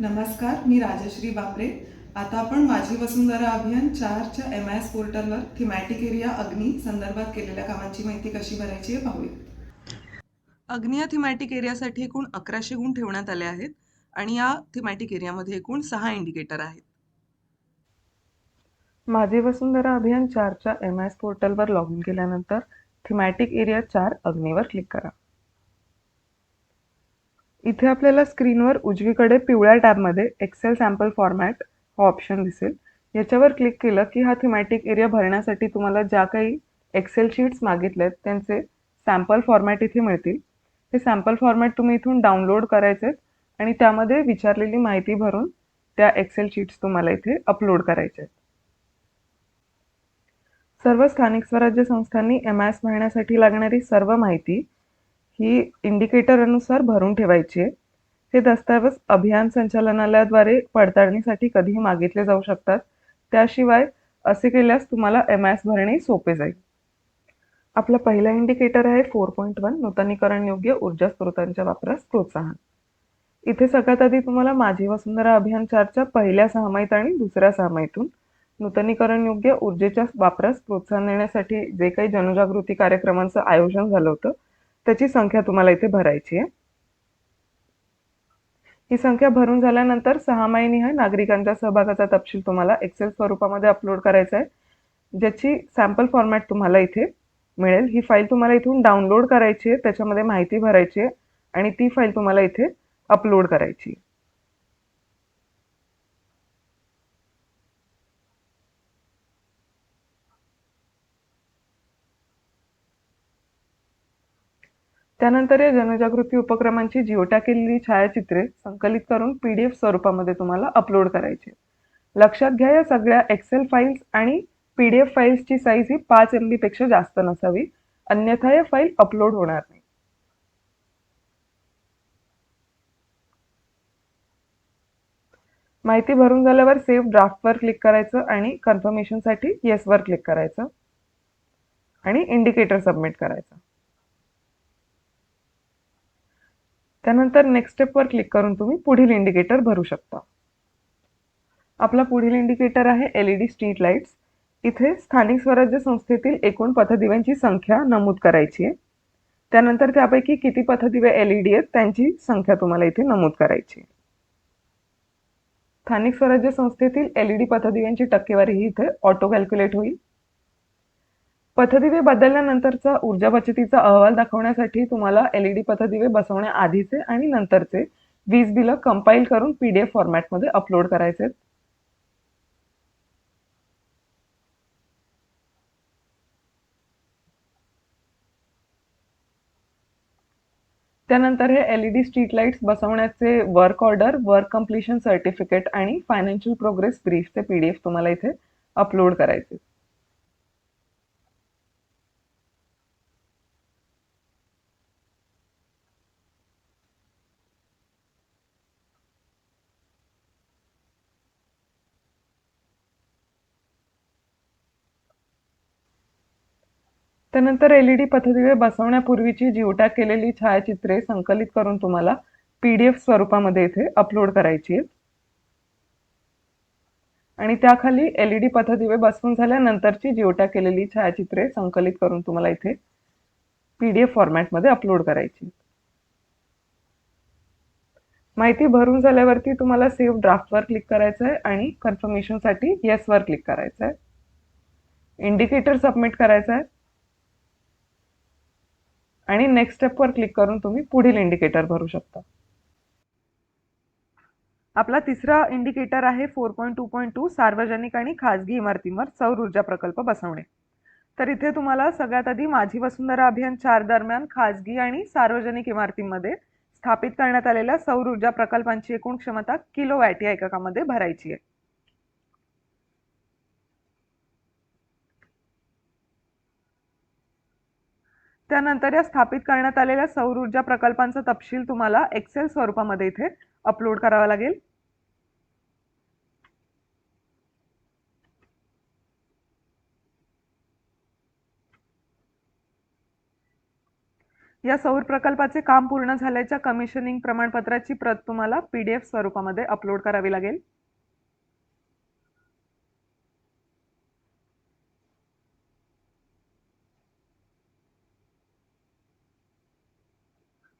नमस्कार मी राजश्री बापरे. आता आपण माझी वसुंधरा अभियान चारच्या एम आय एस पोर्टलवर थिमॅटिक एरिया अग्नी संदर्भात केलेल्या कामांची माहिती कशी भरायची आहे पाहूया. अग्नी या थिमॅटिक एरियासाठी एकूण अकराशे गुण ठेवण्यात आले आहेत आणि या थिमॅटिक एरियामध्ये एकूण सहा इंडिकेटर आहेत. माझी वसुंधरा अभियान चारच्या एम एस पोर्टलवर लॉग इन केल्यानंतर थिमॅटिक एरिया चार अग्नीवर क्लिक करा. इथे आपल्याला स्क्रीनवर उजवीकडे पिवळ्या टॅबमध्ये एक्सेल सॅम्पल फॉर्मॅट हा ऑप्शन दिसेल. याच्यावर क्लिक केलं की हा थिमॅटिक एरिया भरण्यासाठी तुम्हाला ज्या काही एक्सेल शीट्स मागितलेत त्यांचे सॅम्पल फॉर्मॅट इथे मिळतील. हे सॅम्पल फॉर्मॅट तुम्ही इथून डाउनलोड करायचे आणि त्यामध्ये विचारलेली माहिती भरून त्या एक्सेल शीट्स तुम्हाला इथे अपलोड करायचे आहेत. सर्व स्थानिक स्वराज्य संस्थांनी एम आय एस भरण्यासाठी लागणारी सर्व माहिती ही इंडिकेटर अनुसार भरून ठेवायची आहे. हे दस्तऐवज अभियान संचालनालयाद्वारे पडताळणीसाठी कधीही मागितले जाऊ शकतात. त्याशिवाय असे केल्यास तुम्हाला एम आय एस भरणे सोपे जाईल. आपला पहिला इंडिकेटर आहे फोर पॉईंट वन नूतनीकरण योग्य ऊर्जा स्रोतांच्या वापरास प्रोत्साहन. इथे सगळ्यात आधी तुम्हाला माझी वसुंधरा अभियान चारच्या पहिल्या सहामाहीत आणि दुसऱ्या सहामाहीतून नूतनीकरण योग्य ऊर्जेच्या वापरास प्रोत्साहन देण्यासाठी जे काही जनजागृती कार्यक्रमांचं आयोजन झालं होतं त्याची संख्या तुम्हाला इथे भरायची आहे. ही संख्या भरून झाल्यानंतर सहा महिनिहाय नागरिकांच्या सहभागाचा तपशील तुम्हाला एक्सेल स्वरूपामध्ये अपलोड करायचा आहे. ज्याची सॅम्पल फॉर्मॅट तुम्हाला इथे मिळेल. ही फाईल तुम्हाला इथून डाउनलोड करायची आहे. त्याच्यामध्ये माहिती भरायची आहे. आणि ती फाईल तुम्हाला इथे अपलोड करायची त्यानंतर या जनजागृती उपक्रमांची जिओटा केलेली छायाचित्रे संकलित करून पी डी एफ स्वरूपामध्ये तुम्हाला अपलोड करायची. लक्षात घ्या या सगळ्या एक्सेल फाईल्स आणि पी डी एफ फाईल्सची साईज ही पाच एम बीपेक्षा जास्त नसावी. अन्यथा या फाईल अपलोड होणार नाही. माहिती भरून झाल्यावर सेव्ह ड्राफ्टवर क्लिक करायचं आणि कन्फर्मेशनसाठी येसवर क्लिक करायचं. आणि इंडिकेटर सबमिट करायचं. त्यानंतर नेक्स्ट स्टेपवर क्लिक करून तुम्ही पुढील इंडिकेटर भरू शकता. आपला पुढील इंडिकेटर आहे L E D street lights इथे स्थानिक स्वराज्य संस्थेतील एकूण पथदिव्यांची संख्या नमूद करायची आहे. त्यानंतर त्यापैकी किती पथदिवे एल ई डी आहेत त्यांची संख्या तुम्हाला इथे नमूद करायची आहे. स्थानिक स्वराज्य संस्थेतील एल ई डी पथदिव्यांची टक्केवारी ही इथे ऑटो कॅल्क्युलेट होईल. पथदिवे बदलल्यानंतरचा ऊर्जा बचतीचा अहवाल दाखवण्यासाठी तुम्हाला एलईडी पथदिवे बसवण्याआधीचे आणि नंतरचे वीज बिल कंपाईल करून पीडीएफ फॉर्मॅटमध्ये अपलोड करायचे त्यानंतर हे LED street lights बसवण्याचे work order work completion certificate आणि फायनान्शियल प्रोग्रेस ब्रीफचे पीडीएफ तुम्हाला इथे अपलोड करायचे आहेत. त्यानंतर एलईडी पथदिवे बसवण्यापूर्वीची जिओटॅग केलेली छायाचित्रे संकलित करून तुम्हाला पीडीएफ स्वरूपामध्ये इथे अपलोड करायची आहेत. आणि त्याखाली एलईडी पथदिवे बसवून झाल्यानंतरची जिओटॅग केलेली छायाचित्रे संकलित करून तुम्हाला इथे पीडीएफ फॉर्मॅटमध्ये अपलोड करायची माहिती भरून झाल्यावरती तुम्हाला सेव्ह ड्राफ्टवर क्लिक करायचं आहे आणि कन्फर्मेशनसाठी येसवर क्लिक करायचं आहे. इंडिकेटर सबमिट करायचं आहे. आणि नेक्स्ट स्टेपवर क्लिक करून तुम्ही पुढील इंडिकेटर भरू शकता. आपला तिसरा इंडिकेटर आहे four point two point two सार्वजनिक आणि खाजगी इमारतींवर सौर ऊर्जा प्रकल्प बसवणे. तर इथे तुम्हाला सगळ्यात आधी माझी वसुंधरा अभियान चार दरम्यान खाजगी आणि सार्वजनिक इमारतींमध्ये स्थापित करण्यात आलेल्या सौर ऊर्जा प्रकल्पांची एकूण क्षमता किलो वॅट या एककामध्ये भरायची आहे. त्यानंतर या स्थापित करण्यात आलेल्या सौर ऊर्जा प्रकल्पांचा तपशील तुम्हाला एक्सेल स्वरूपामध्ये इथे अपलोड करावा लागेल. या सौर प्रकल्पाचे काम पूर्ण झाल्याच्या कमिशनिंग प्रमाणपत्राची प्रत तुम्हाला पीडीएफ स्वरूपामध्ये अपलोड करावी लागेल.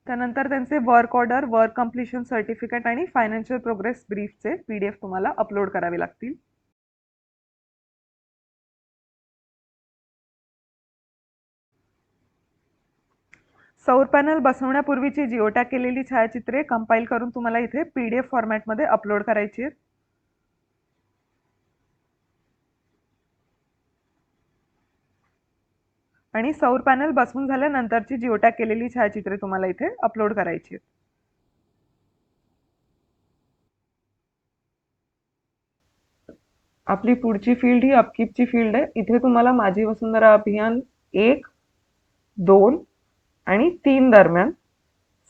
त्यानंतर त्यांचे work order work completion certificate आणि फायनान्शियल प्रोग्रेस ब्रीफचे पी डी एफ तुम्हाला अपलोड करावे लागतील. सौर पॅनल बसवण्यापूर्वीची जिओटॅग केलेली छायाचित्रे कंपाईल करून तुम्हाला इथे पी डी एफ फॉर्मॅटमध्ये अपलोड करायची आहेत. आणि सौर पॅनल बसवून झाल्यानंतरची जिओटॅग केलेली छायाचित्रे तुम्हाला इथे अपलोड करायची आहेत. आपली पुढची फील्ड ही अपकीपची फील्ड आहे. इथे तुम्हाला माझी वसुंधरा अभियान एक दोन आणि तीन दरम्यान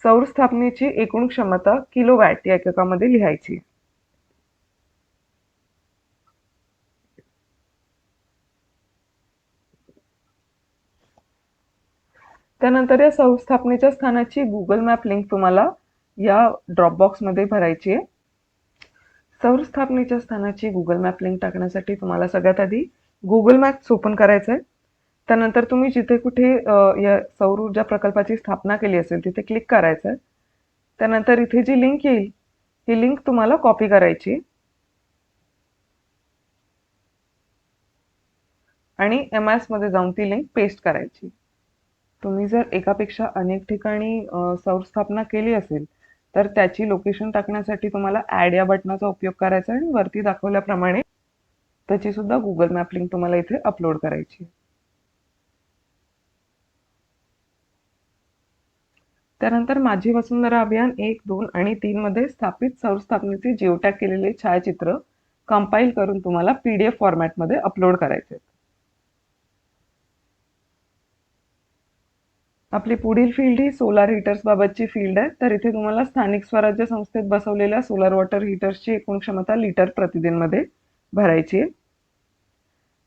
सौर स्थापनेची एकूण क्षमता किलो वॅट या एककामध्ये लिहायची त्यानंतर या संस्थापनेच्या स्थानाची गुगल मॅप लिंक तुम्हाला या ड्रॉपबॉक्समध्ये भरायची आहे. सौरस्थापनेच्या स्थानाची गुगल मॅप लिंक टाकण्यासाठी तुम्हाला सगळ्यात आधी गुगल मॅप्स ओपन करायचं आहे. त्यानंतर तुम्ही जिथे कुठे या सौर ऊर्जा प्रकल्पाची स्थापना केली असेल तिथे क्लिक करायचं आहे. त्यानंतर इथे जी लिंक येईल ही लिंक तुम्हाला कॉपी करायची आणि एममध्ये जाऊन ती लिंक पेस्ट करायची तुम्ही जर एकापेक्षा अनेक ठिकाणी सौरस्थापना सौर स्थापना केली असेल तर त्याची लोकेशन टाकण्यासाठी तुम्हाला ॲड या बटनाचा उपयोग करायचा आणि वरती दाखवल्याप्रमाणे त्याची सुद्धा गुगल मॅप लिंक तुम्हाला इथे अपलोड करायची त्यानंतर माझी वसुंधरा अभियान एक दोन आणि तीन मध्ये स्थापित सौर स्थापनेचे जिओटॅग केलेले छायाचित्र कंपाईल करून तुम्हाला पीडीएफ फॉर्मॅटमध्ये अपलोड करायचे आपली पुढील फील्ड ही सोलार हीटर्स बाबतची फील्ड आहे. तर इथे तुम्हाला स्थानिक स्वराज्य संस्थेत बसवलेल्या सोलार वॉटर हिटर्सची एकूण क्षमता लिटर प्रतिदिनमध्ये भरायची आहे.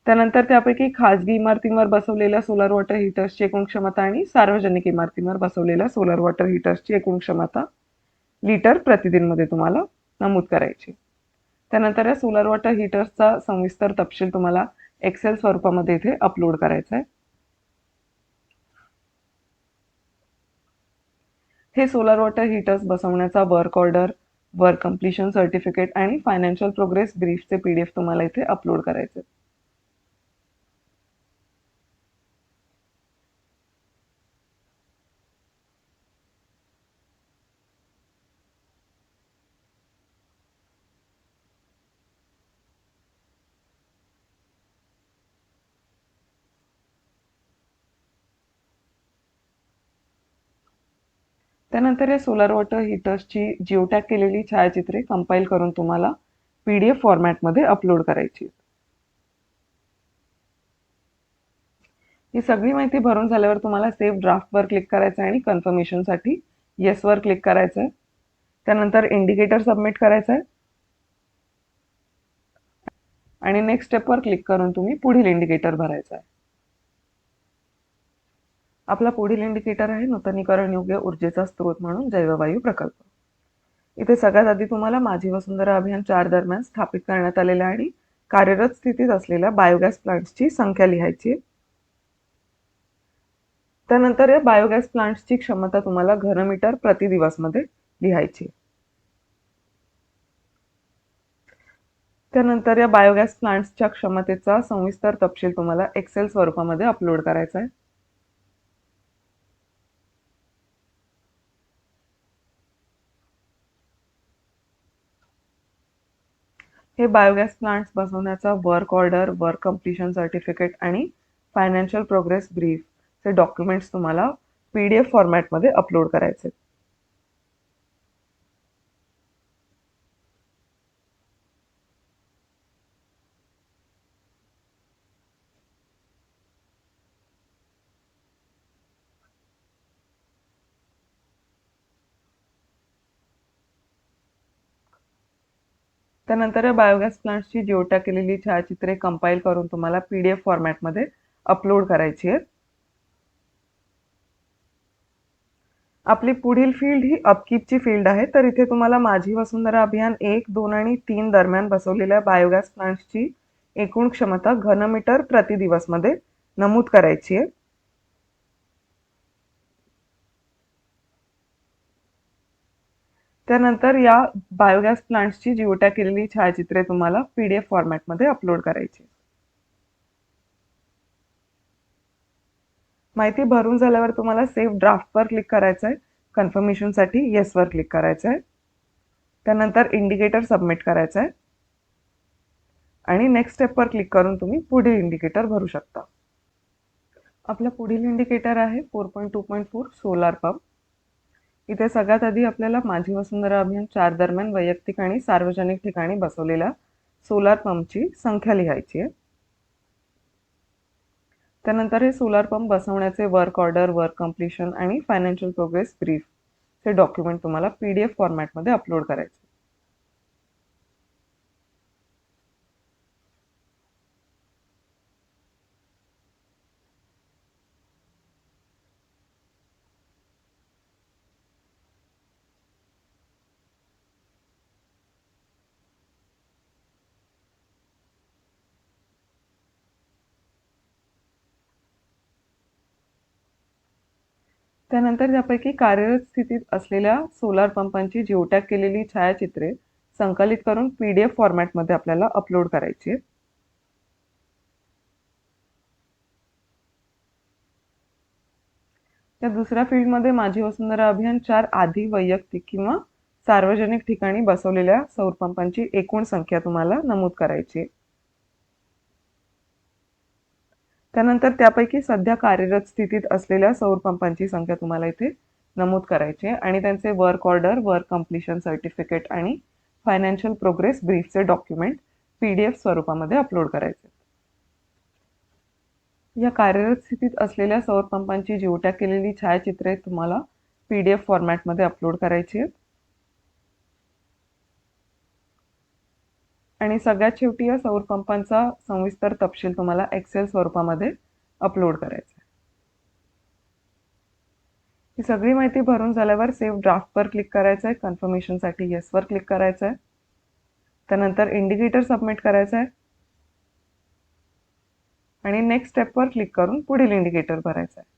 त्यानंतर त्यापैकी खाजगी इमारतींवर बसवलेल्या सोलार वॉटर हिटर्सची एकूण क्षमता आणि सार्वजनिक इमारतींवर बसवलेल्या सोलार वॉटर हिटर्सची एकूण क्षमता लिटर प्रतिदिनमध्ये तुम्हाला नमूद करायची त्यानंतर या सोलार वॉटर हिटर्सचा सविस्तर तपशील तुम्हाला एक्सेल स्वरूपामध्ये इथे अपलोड करायचा आहे. हे सोलार वॉटर हीटर्स बसवण्याचा work order work completion certificate आणि फायनान्शियल प्रोग्रेस ब्रीफचे पी डी एफ तुम्हाला इथे अपलोड करायचे त्यानंतर या सोलार वॉटर हिटर्सची जिओटॅग केलेली छायाचित्रे कंपाईल करून तुम्हाला पी डी एफ फॉर्मॅटमध्ये अपलोड करायची ही सगळी माहिती भरून झाल्यावर तुम्हाला सेव्ह ड्राफ्टवर क्लिक करायचं आहे आणि कन्फर्मेशनसाठी येसवर क्लिक करायचं आहे. त्यानंतर इंडिकेटर सबमिट करायचं आहे. आणि नेक्स्ट स्टेपवर क्लिक करून तुम्ही पुढील इंडिकेटर भरायचा आहे. आपला पुढील इंडिकेटर आहे नूतनीकरण योग्य ऊर्जेचा स्रोत म्हणून जैववायू प्रकल्प. इथे सगळ्यात आधी तुम्हाला माझी वसुंधरा अभियान चार दरम्यान स्थापित करण्यात आलेल्या आणि कार्यरत स्थितीत असलेल्या बायोगॅस प्लांट्सची संख्या लिहायची त्यानंतर या बायोगॅस प्लांट्सची क्षमता तुम्हाला घनमीटर प्रति दिवसमध्ये लिहायची त्यानंतर या बायोगॅस प्लांट्सच्या क्षमतेचा सविस्तर तपशील तुम्हाला एक्सेल स्वरूपामध्ये अपलोड करायचा आहे. हे बायोगॅस प्लांट्स बसवण्याचा work order work completion certificate आणि फायनान्शियल प्रोग्रेस ब्रीफ चे डॉक्युमेंट्स तुम्हाला पी डी एफ फॉर्मॅटमध्ये अपलोड करायचे. त्यानंतर बायोगॅस प्लांट्सची जिओटॅग केलेली छायाचित्रे कंपाईल करून तुम्हाला पी डी एफ फॉर्मॅटमध्ये अपलोड करायची आहेत. आपली पुढील फील्ड ही अपकीपची फील्ड आहे. तर इथे तुम्हाला माझी वसुंधरा अभियान एक दोन आणि तीन दरम्यान बसवलेल्या बायोगॅस प्लांट्सची एकूण क्षमता घनमीटर प्रति दिवसमध्ये नमूद करायची आहे. त्यानंतर या बायोगॅस प्लांट्सची जिओटॅग केलेली छायाचित्रे तुम्हाला पी डी एफ फॉर्मॅटमध्ये अपलोड करायची. माहिती भरून झाल्यावर तुम्हाला सेव्ह ड्राफ्टवर क्लिक करायचं आहे कन्फर्मेशनसाठी येसवर क्लिक करायचं आहे त्यानंतर इंडिकेटर सबमिट करायचं आहे आणि नेक्स्ट स्टेपवर क्लिक करून तुम्ही पुढील इंडिकेटर भरू शकता. आपलं पुढील इंडिकेटर आहे four point two point four solar pump इथे सगळ्यात आधी आपल्याला माझी वसुंधरा अभियान चार दरम्यान वैयक्तिक आणि सार्वजनिक ठिकाणी बसवलेल्या सोलार पंपची संख्या लिहायची आहे. त्यानंतर हे सोलार पंप बसवण्याचे वर्क ऑर्डर वर्क कम्प्लिशन आणि फायनान्शियल प्रोग्रेस ब्रीफ हे डॉक्युमेंट तुम्हाला पी डी एफ फॉर्मॅटमध्ये अपलोड करायचे. त्यानंतर त्यापैकी कार्यरत स्थितीत असलेल्या सोलार पंपांची जिओटॅग केलेली छायाचित्रे संकलित करून पी डी एफ फॉर्मॅटमध्ये आपल्याला अपलोड करायची आहेत. त्या दुसऱ्या फील्डमध्ये माझी वसुंधरा अभियान चार आधी वैयक्तिक किंवा सार्वजनिक ठिकाणी बसवलेल्या सौर पंपांची एकूण संख्या तुम्हाला नमूद करायची आहे. त्यानंतर त्यापैकी सध्या कार्यरत स्थितीत असलेल्या सौर पंपांची संख्या तुम्हाला इथे नमूद करायची आहे. आणि त्यांचे work order work completion certificate आणि फायनान्शियल प्रोग्रेस ब्रीफचे डॉक्युमेंट पी डी एफ स्वरूपामध्ये अपलोड करायचे या कार्यरत स्थितीत असलेल्या सौर पंपांची जिओटॅक केलेली छायाचित्रे तुम्हाला पी डी एफ फॉर्मॅटमध्ये अपलोड करायची आहेत. आणि सगळ्यात शेवटी या सौर पंपांचा सविस्तर तपशील तुम्हाला एक्सेल स्वरूपामध्ये अपलोड करायचा आहे. ही सगळी माहिती भरून झाल्यावर सेव्ह ड्राफ्टवर क्लिक करायचं आहे. कन्फर्मेशनसाठी येसवर क्लिक करायचं आहे. त्यानंतर इंडिकेटर सबमिट करायचं आहे. आणि नेक्स्ट स्टेपवर क्लिक करून पुढील इंडिकेटर भरायचं आहे.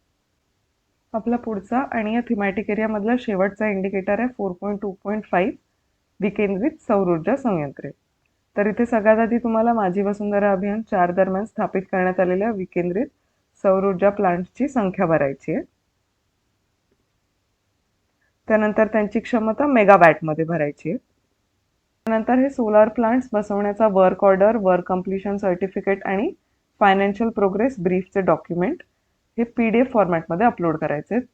आपला पुढचा आणि या थिमॅटिक एरियामधला शेवटचा इंडिकेटर आहे. Four point two point five विकेंद्रित सौर ऊर्जा संयंत्रे. तर इथे सगळ्यात आधी तुम्हाला माझी वसुंधरा अभियान चार दरम्यान स्थापित करण्यात आलेल्या विकेंद्रित सौर ऊर्जा प्लांटची संख्या भरायची आहे. त्यानंतर त्यांची क्षमता मेगावॅटमध्ये भरायची आहे. त्यानंतर हे सोलार प्लांट्स बसवण्याचा work order work completion certificate आणि फायनान्शियल प्रोग्रेस ब्रीफचे डॉक्युमेंट हे पी डी एफ फॉर्मॅटमध्ये अपलोड करायचे आहेत.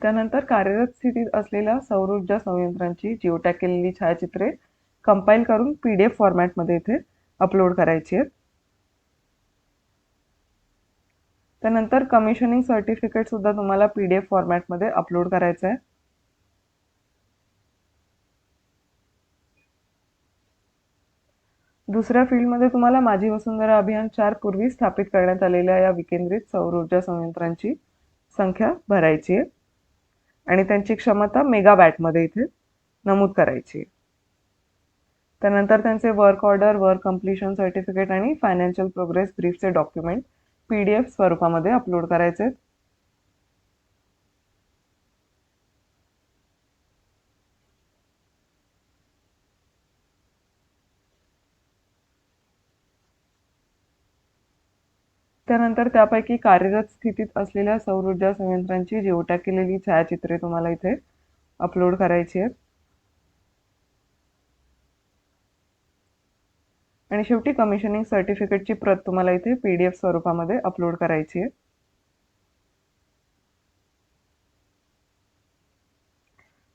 त्यानंतर कार्यरत स्थितीत असलेल्या सौरऊर्जा संयंत्रांची जिओटॅग केलेली छायाचित्रे कंपाईल करून पी डी एफ फॉर्मॅटमध्ये इथे अपलोड करायची आहेत. त्यानंतर कमिशनिंग सर्टिफिकेट सुद्धा तुम्हाला पी डी एफ फॉर्मॅटमध्ये अपलोड करायचं आहे. दुसऱ्या फील्डमध्ये तुम्हाला माझी वसुंधरा अभियान चार पूर्वी स्थापित करण्यात आलेल्या या विकेंद्रित सौर ऊर्जा संयंत्रांची संख्या भरायची आहे. आणि त्यांची क्षमता मेगावॅटमध्ये इथे नमूद करायची. त्यानंतर त्यांचे work order work completion certificate आणि फायनान्शियल प्रोग्रेस ब्रीफचे डॉक्युमेंट पी डी एफ स्वरूपामध्ये अपलोड करायचे त्यानंतर त्यापैकी कार्यरत स्थितीत असलेल्या सौर ऊर्जा संयंत्रांची जिओटॅग केलेली छायाचित्रे तुम्हाला इथे अपलोड करायची आहेत. आणि शेवटी कमिशनिंग सर्टिफिकेटची प्रत तुम्हाला इथे पी डी एफ स्वरूपामध्ये अपलोड करायची आहे.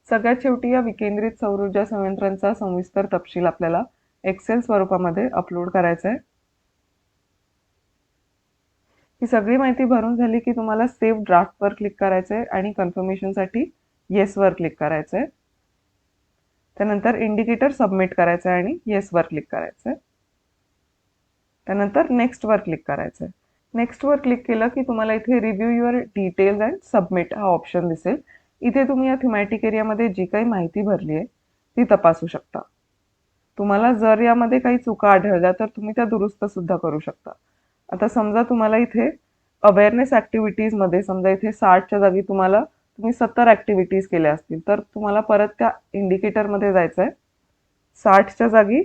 सगळ्यात शेवटी या विकेंद्रित सौर ऊर्जा संयंत्रांचा सविस्तर तपशील आपल्याला एक्सेल स्वरूपामध्ये अपलोड करायचा आहे. ही सगळी माहिती भरून झाली की तुम्हाला सेव्ह ड्राफ्टवर क्लिक करायचं आहे आणि कन्फर्मेशनसाठी येसवर क्लिक करायचं आहे त्यानंतर इंडिकेटर सबमिट करायचं आहे आणि येसवर क्लिक करायचं आहे त्यानंतर नेक्स्टवर क्लिक करायचं आहे नेक्स्टवर क्लिक केलं की तुम्हाला इथे review your details and submit हा ऑप्शन दिसेल. इथे तुम्ही या थिमॅटिक एरियामध्ये जी काही माहिती भरली आहे ती तपासू शकता. तुम्हाला जर यामध्ये काही चुका आढळल्या तर तुम्ही त्या दुरुस्त सुद्धा करू शकता. आता समजा तुम्हाला इथे अवेअरनेस ॲक्टिव्हिटीजमध्ये समजा इथे साठच्या जागी तुम्हाला तुम्ही सत्तर ॲक्टिव्हिटीज केल्या असतील तर तुम्हाला परत त्या इंडिकेटरमध्ये जायचं आहे साठच्या जागी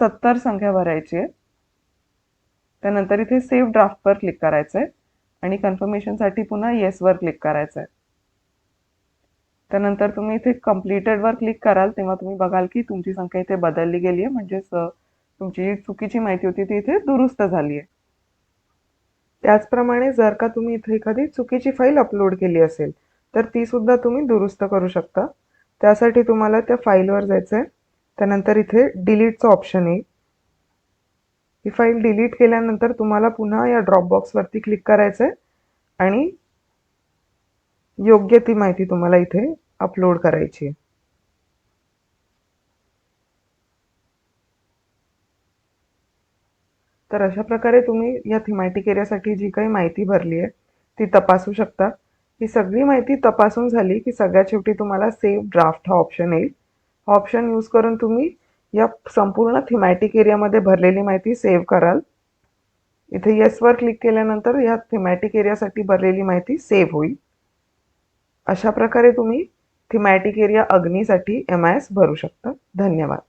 सत्तर संख्या भरायची आहे. त्यानंतर इथे सेव्ह ड्राफ्टवर क्लिक करायचं आहे आणि कन्फर्मेशनसाठी पुन्हा येसवर क्लिक करायचं आहे त्यानंतर तुम्ही इथे कम्प्लिटेडवर क्लिक कराल तेव्हा तुम्ही बघाल की तुमची संख्या इथे बदलली गेली आहे. म्हणजेच तुमची जी चुकीची माहिती होती ती इथे दुरुस्त झाली आहे त्याचप्रमाणे जर का तुम्ही इथे एखादी चुकीची फाईल अपलोड केली असेल तर ती सुद्धा तुम्ही दुरुस्त करू शकता. त्यासाठी तुम्हाला त्या फाईलवर जायचं आहे त्यानंतर इथे डिलीटचं ऑप्शन येईल ही फाईल डिलीट केल्यानंतर तुम्हाला पुन्हा या ड्रॉपबॉक्सवरती क्लिक करायचं आहे आणि योग्य ती माहिती तुम्हाला इथे अपलोड करायची आहे. तर अशा प्रकारे तुम्ही या थिमॅटिक एरियासाठी जी काही माहिती भरली आहे ती तपासू शकता. ही सगळी माहिती तपासून झाली की सगळ्यात शेवटी तुम्हाला सेव्ह ड्राफ्ट हा ऑप्शन येईल. हा ऑप्शन यूज करून तुम्ही या संपूर्ण थिमॅटिक एरियामध्ये भरलेली माहिती सेव्ह कराल. इथे येसवर क्लिक केल्यानंतर या थिमॅटिक एरियासाठी भरलेली माहिती सेव्ह होईल. अशा प्रकारे तुम्ही थिमॅटिक एरिया अग्नीसाठी एम आय एस भरू शकता. धन्यवाद.